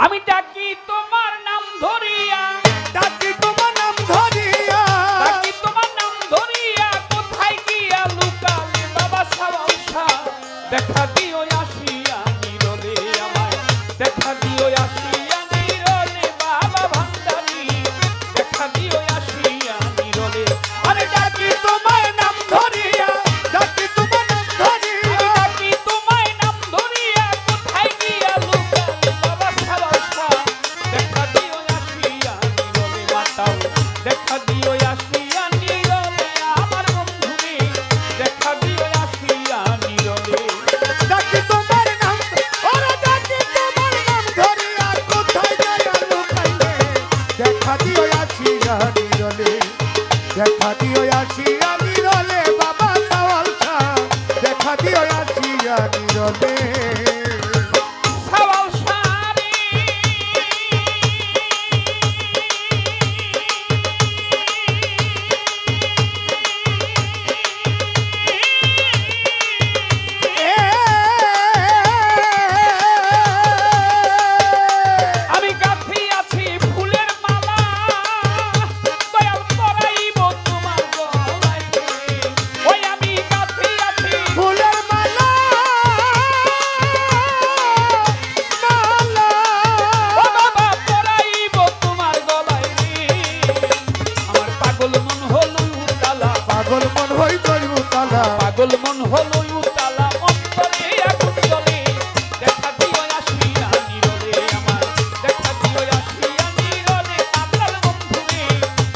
আমি ডাকি তোমার নাম ধরিয়া। ডাকি তোমার নাম ধরিয়া। ডাকি তোমার নাম ধরিয়া কোথায় গিয়া লুকালি বাবা সাবাসা দেখা দিও হই তৈব তালা পাগল মন হলো উতালা অন্তরে আগুন জ্বলে। দেখা দিও আসিয়া নিরলে আমার। দেখা দিও আসিয়া নিরলে পাগল বন্ধুরে।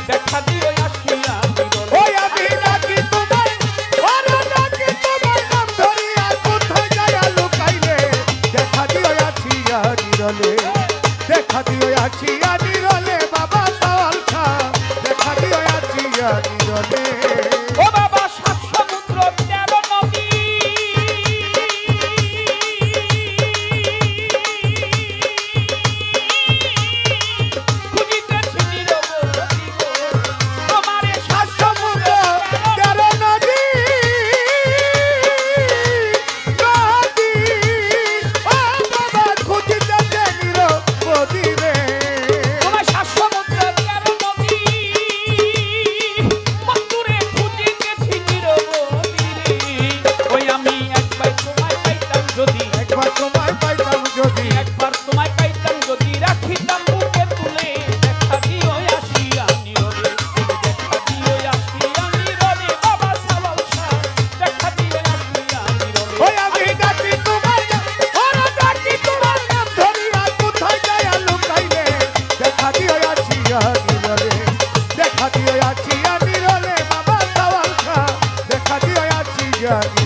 দেখা দিও আসিয়া নিরলে ওই আমি ডাকি তোমার ওরে ডাকি তোমার নাম ধরিয়া কোথায় যায় লুকাইলে। দেখা দিও আছিয়া নিরলে দেখা দিও নিরলে আছি আমি রলে বাবা সওয়াল খা। দেখা দিও আছি জানি।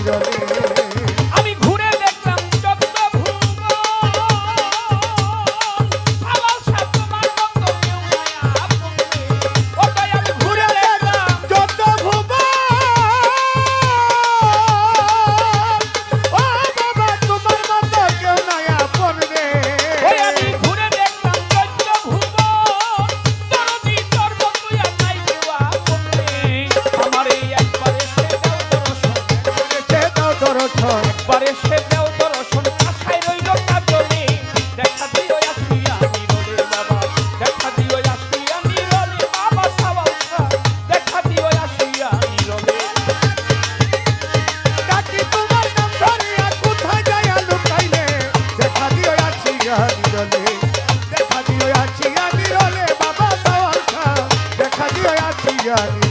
Jane